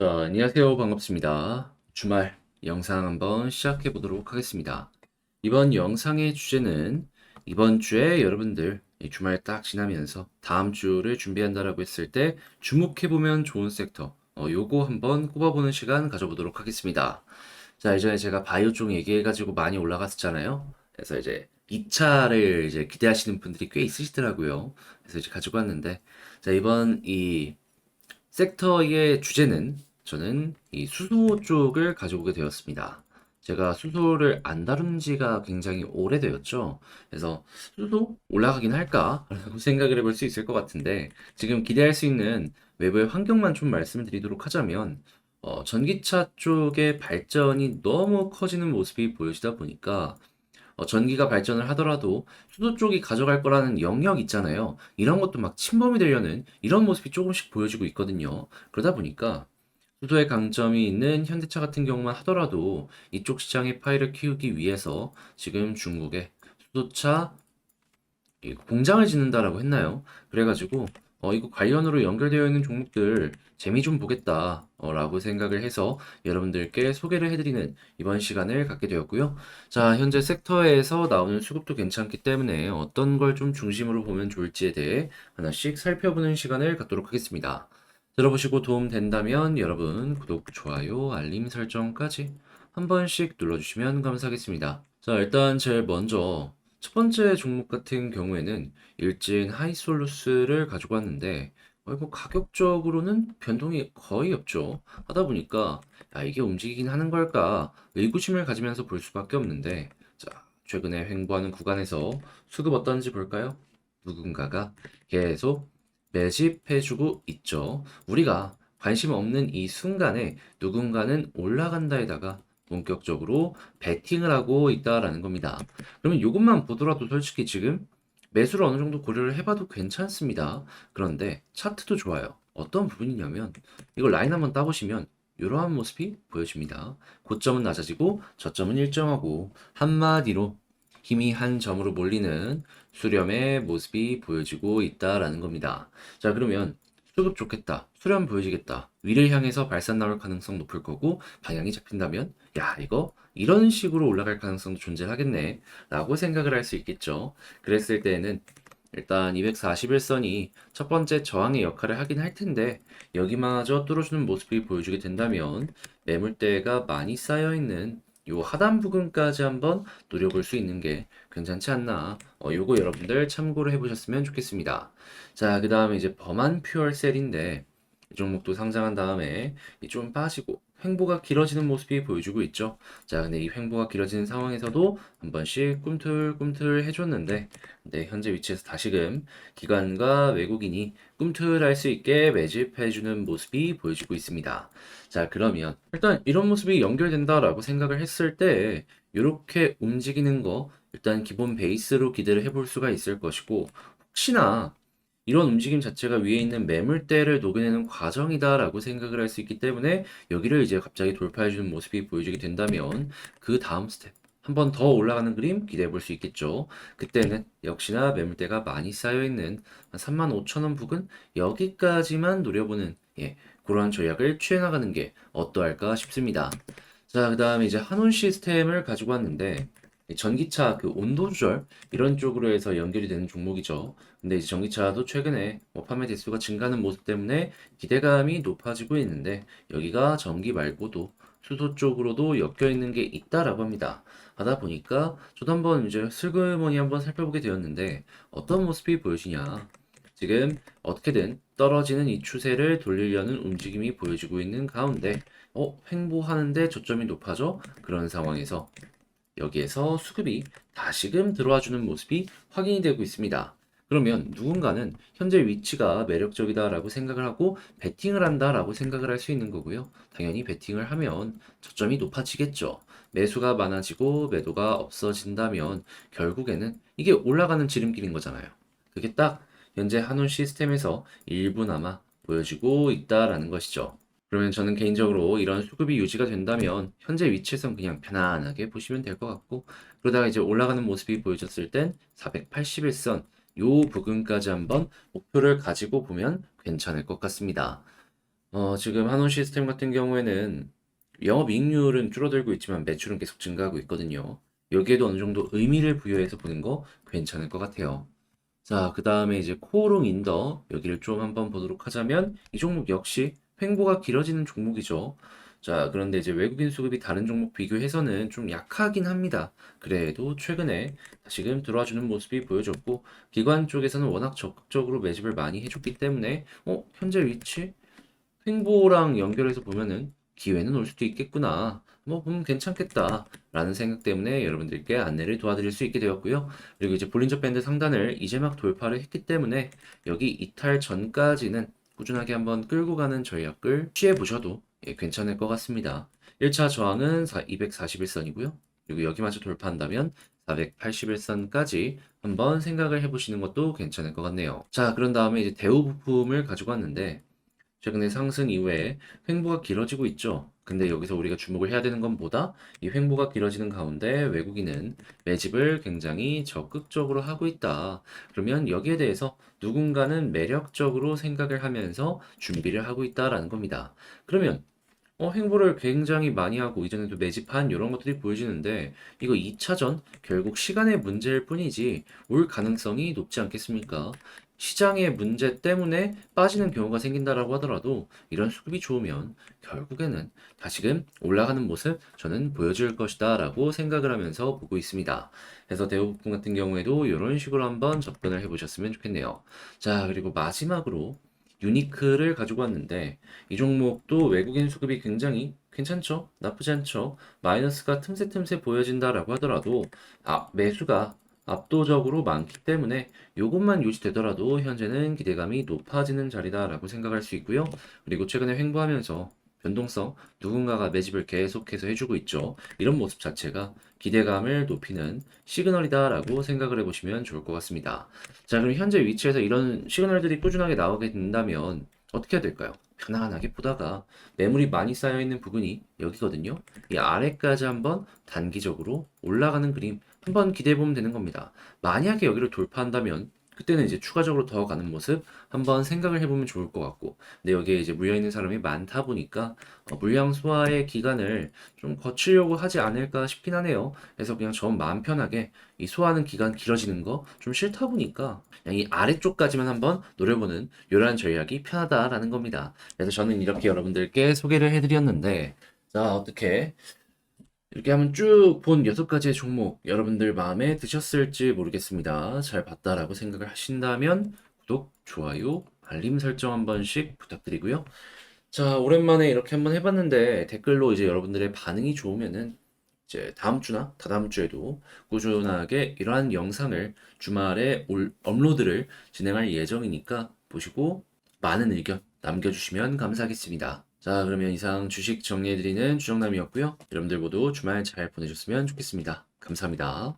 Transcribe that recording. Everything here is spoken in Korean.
자, 안녕하세요. 반갑습니다. 주말 영상 한번 시작해 보도록 하겠습니다. 이번 영상의 주제는 이번 주에 여러분들 이 주말 딱 지나면서 다음 주를 준비한다라고 했을 때 주목해 보면 좋은 섹터, 어, 요거 한번 꼽아보는 시간 가져보도록 하겠습니다. 자, 이전에 제가 바이오 쪽 얘기해가지고 많이 올라갔었잖아요. 그래서 이제 2차를 이제 기대하시는 분들이 꽤 있으시더라고요. 그래서 이제 가지고 왔는데, 자, 이번 이 섹터의 주제는 저는 이 수소 쪽을 가져오게 되었습니다. 제가 수소를 안 다룬 지가 굉장히 오래되었죠. 그래서 수소 올라가긴 할까라고 생각을 해볼 수 있을 것 같은데 지금 기대할 수 있는 외부의 환경만 좀 말씀을 드리도록 하자면 어, 전기차 쪽의 발전이 너무 커지는 모습이 보여지다 보니까 어, 전기가 발전을 하더라도 수도 쪽이 가져갈 거라는 영역 있잖아요. 이런 것도 막 침범이 되려는 이런 모습이 조금씩 보여지고 있거든요. 그러다 보니까 수도의 강점이 있는 현대차 같은 경우만 하더라도 이쪽 시장의 파이를 키우기 위해서 지금 중국에 수도차 이 공장을 짓는다라고 했나요? 그래가지고 어, 이거 관련으로 연결되어 있는 종목들 재미 좀 보겠다 어, 라고 생각을 해서 여러분들께 소개를 해드리는 이번 시간을 갖게 되었고요. 자, 현재 섹터에서 나오는 수급도 괜찮기 때문에 어떤 걸 좀 중심으로 보면 좋을지에 대해 하나씩 살펴보는 시간을 갖도록 하겠습니다. 들어보시고 도움 된다면 여러분 구독, 좋아요, 알림 설정까지 한 번씩 눌러주시면 감사하겠습니다. 자, 일단 제일 먼저 첫 번째 종목 같은 경우에는 일진 하이솔루스를 가지고 왔는데 어, 뭐 가격적으로는 변동이 거의 없죠. 하다 보니까 야, 이게 움직이긴 하는 걸까 의구심을 가지면서 볼 수밖에 없는데 자, 최근에 횡보하는 구간에서 수급 어떤지 볼까요? 누군가가 계속 매집해주고 있죠. 우리가 관심 없는 이 순간에 누군가는 올라간다에다가 본격적으로 베팅을 하고 있다라는 겁니다. 그러면 이것만 보더라도 솔직히 지금 매수를 어느 정도 고려를 해봐도 괜찮습니다. 그런데 차트도 좋아요. 어떤 부분이냐면 이걸 라인 한번 따보시면 이러한 모습이 보여집니다. 고점은 낮아지고 저점은 일정하고 한마디로 힘이 한 점으로 몰리는 수렴의 모습이 보여지고 있다라는 겁니다. 자, 그러면 수급 좋겠다. 수렴 보여지겠다. 위를 향해서 발산 나올 가능성 높을 거고 방향이 잡힌다면 야, 이거 이런 식으로 올라갈 가능성도 존재하겠네. 라고 생각을 할 수 있겠죠. 그랬을 때에는 일단 241선이 첫 번째 저항의 역할을 하긴 할 텐데 여기마저 뚫어주는 모습이 보여주게 된다면 매물대가 많이 쌓여 있는 요 하단 부분까지 한번 노려볼 수 있는 게 괜찮지 않나. 어, 요거 여러분들 참고를 해보셨으면 좋겠습니다. 자, 그 다음에 이제 범한 퓨얼셀인데 이 종목도 상장한 다음에 좀 빠지고 횡보가 길어지는 모습이 보여주고 있죠. 자, 근데 이 횡보가 길어지는 상황에서도 한 번씩 꿈틀꿈틀 해줬는데, 네, 현재 위치에서 다시금 기관과 외국인이 꿈틀할 수 있게 매집해주는 모습이 보여지고 있습니다. 자, 그러면 일단 이런 모습이 연결된다라고 생각을 했을 때, 이렇게 움직이는 거 일단 기본 베이스로 기대를 해볼 수가 있을 것이고, 혹시나 이런 움직임 자체가 위에 있는 매물대를 녹여내는 과정이다라고 생각을 할 수 있기 때문에 여기를 이제 갑자기 돌파해주는 모습이 보여지게 된다면 그 다음 스텝 한 번 더 올라가는 그림 기대해 볼 수 있겠죠. 그때는 역시나 매물대가 많이 쌓여 있는 35,000원 부근 여기까지만 노려보는 예, 그러한 전략을 취해 나가는 게 어떠할까 싶습니다. 자, 그 다음에 이제 한온 시스템을 가지고 왔는데 전기차 그 온도 조절 이런 쪽으로 해서 연결이 되는 종목이죠. 근데 이제 전기차도 최근에 뭐 판매 대수가 증가하는 모습 때문에 기대감이 높아지고 있는데 여기가 전기 말고도 수소 쪽으로도 엮여 있는 게 있다라고 합니다. 하다 보니까 저도 한번 이제 슬그머니 한번 살펴보게 되었는데 어떤 모습이 보여지냐. 지금 어떻게든 떨어지는 이 추세를 돌리려는 움직임이 보여지고 있는 가운데 어, 횡보하는데 저점이 높아져? 그런 상황에서 여기에서 수급이 다시금 들어와 주는 모습이 확인이 되고 있습니다. 그러면 누군가는 현재 위치가 매력적이다라고 생각을 하고 베팅을 한다라고 생각을 할 수 있는 거고요. 당연히 베팅을 하면 저점이 높아지겠죠. 매수가 많아지고 매도가 없어진다면 결국에는 이게 올라가는 지름길인 거잖아요. 그게 딱 현재 한온 시스템에서 일부나마 보여지고 있다라는 것이죠. 그러면 저는 개인적으로 이런 수급이 유지가 된다면 현재 위치에선 그냥 편안하게 보시면 될 것 같고 그러다가 이제 올라가는 모습이 보여졌을 땐 481선 요 부근까지 한번 목표를 가지고 보면 괜찮을 것 같습니다. 어, 지금 한원 시스템 같은 경우에는 영업이익률은 줄어들고 있지만 매출은 계속 증가하고 있거든요. 여기에도 어느 정도 의미를 부여해서 보는 거 괜찮을 것 같아요. 자, 그 다음에 이제 코오롱 인더 여기를 좀 한번 보도록 하자면 이 종목 역시 횡보가 길어지는 종목이죠. 자, 그런데 이제 외국인 수급이 다른 종목 비교해서는 좀 약하긴 합니다. 그래도 최근에 다시금 들어와주는 모습이 보여졌고 기관 쪽에서는 워낙 적극적으로 매집을 많이 해줬기 때문에 어, 현재 위치 횡보랑 연결해서 보면은 기회는 올 수도 있겠구나. 뭐 보면 괜찮겠다 라는 생각 때문에 여러분들께 안내를 도와드릴 수 있게 되었고요. 그리고 이제 볼린저 밴드 상단을 이제 막 돌파를 했기 때문에 여기 이탈 전까지는 꾸준하게 한번 끌고 가는 전략을 취해 보셔도 예, 괜찮을 것 같습니다. 1차 저항은 241선이고요. 그리고 여기마저 돌파한다면 481선까지 한번 생각을 해보시는 것도 괜찮을 것 같네요. 자, 그런 다음에 이제 대우 부품을 가지고 왔는데 최근에 상승 이후에 횡보가 길어지고 있죠. 근데 여기서 우리가 주목을 해야 되는 건 뭐다? 이 횡보가 길어지는 가운데 외국인은 매집을 굉장히 적극적으로 하고 있다. 그러면 여기에 대해서 누군가는 매력적으로 생각을 하면서 준비를 하고 있다라는 겁니다. 그러면 어, 횡보를 굉장히 많이 하고 이전에도 매집한 이런 것들이 보여지는데 이거 2차전 결국 시간의 문제일 뿐이지 올 가능성이 높지 않겠습니까? 시장의 문제 때문에 빠지는 경우가 생긴다라고 하더라도 이런 수급이 좋으면 결국에는 다시금 올라가는 모습 저는 보여줄 것이다라고 생각을 하면서 보고 있습니다. 그래서 대우부품 같은 경우에도 이런 식으로 한번 접근을 해보셨으면 좋겠네요. 자, 그리고 마지막으로 유니크를 가지고 왔는데 이 종목도 외국인 수급이 굉장히 괜찮죠? 나쁘지 않죠? 마이너스가 틈새 틈새 보여진다라고 하더라도 아, 매수가 압도적으로 많기 때문에 이것만 유지되더라도 현재는 기대감이 높아지는 자리다라고 생각할 수 있고요. 그리고 최근에 횡보하면서 변동성 누군가가 매집을 계속해서 해주고 있죠. 이런 모습 자체가 기대감을 높이는 시그널이다라고 생각을 해보시면 좋을 것 같습니다. 자, 그럼 현재 위치에서 이런 시그널들이 꾸준하게 나오게 된다면 어떻게 해야 될까요? 편안하게 보다가 매물이 많이 쌓여 있는 부분이 여기거든요. 이 아래까지 한번 단기적으로 올라가는 그림 한번 기대해 보면 되는 겁니다. 만약에 여기를 돌파한다면 그때는 이제 추가적으로 더 가는 모습 한번 생각을 해보면 좋을 것 같고 근데 여기에 이제 물려 있는 사람이 많다 보니까 어, 물량 소화의 기간을 좀 거치려고 하지 않을까 싶긴 하네요. 그래서 그냥 저 마음 편하게 이 소화하는 기간 길어지는 거 좀 싫다 보니까 그냥 이 아래쪽까지만 한번 노려보는 이러한 전략이 편하다라는 겁니다. 그래서 저는 이렇게 여러분들께 소개를 해드렸는데 자 어떻게 이렇게 하면 쭉본 여섯 가지의 종목 여러분들 마음에 드셨을지 모르겠습니다. 잘 봤다라고 생각을 하신다면 구독, 좋아요, 알림 설정 한 번씩 부탁드리고요. 자, 오랜만에 이렇게 한번 해봤는데 댓글로 이제 여러분들의 반응이 좋으면은 이제 다음 주나 다다음 주에도 꾸준하게 이러한 영상을 주말에 올, 업로드를 진행할 예정이니까 보시고 많은 의견 남겨주시면 감사하겠습니다. 자, 그러면 이상 주식 정리해드리는 주정남이었고요. 여러분들 모두 주말 잘 보내셨으면 좋겠습니다. 감사합니다.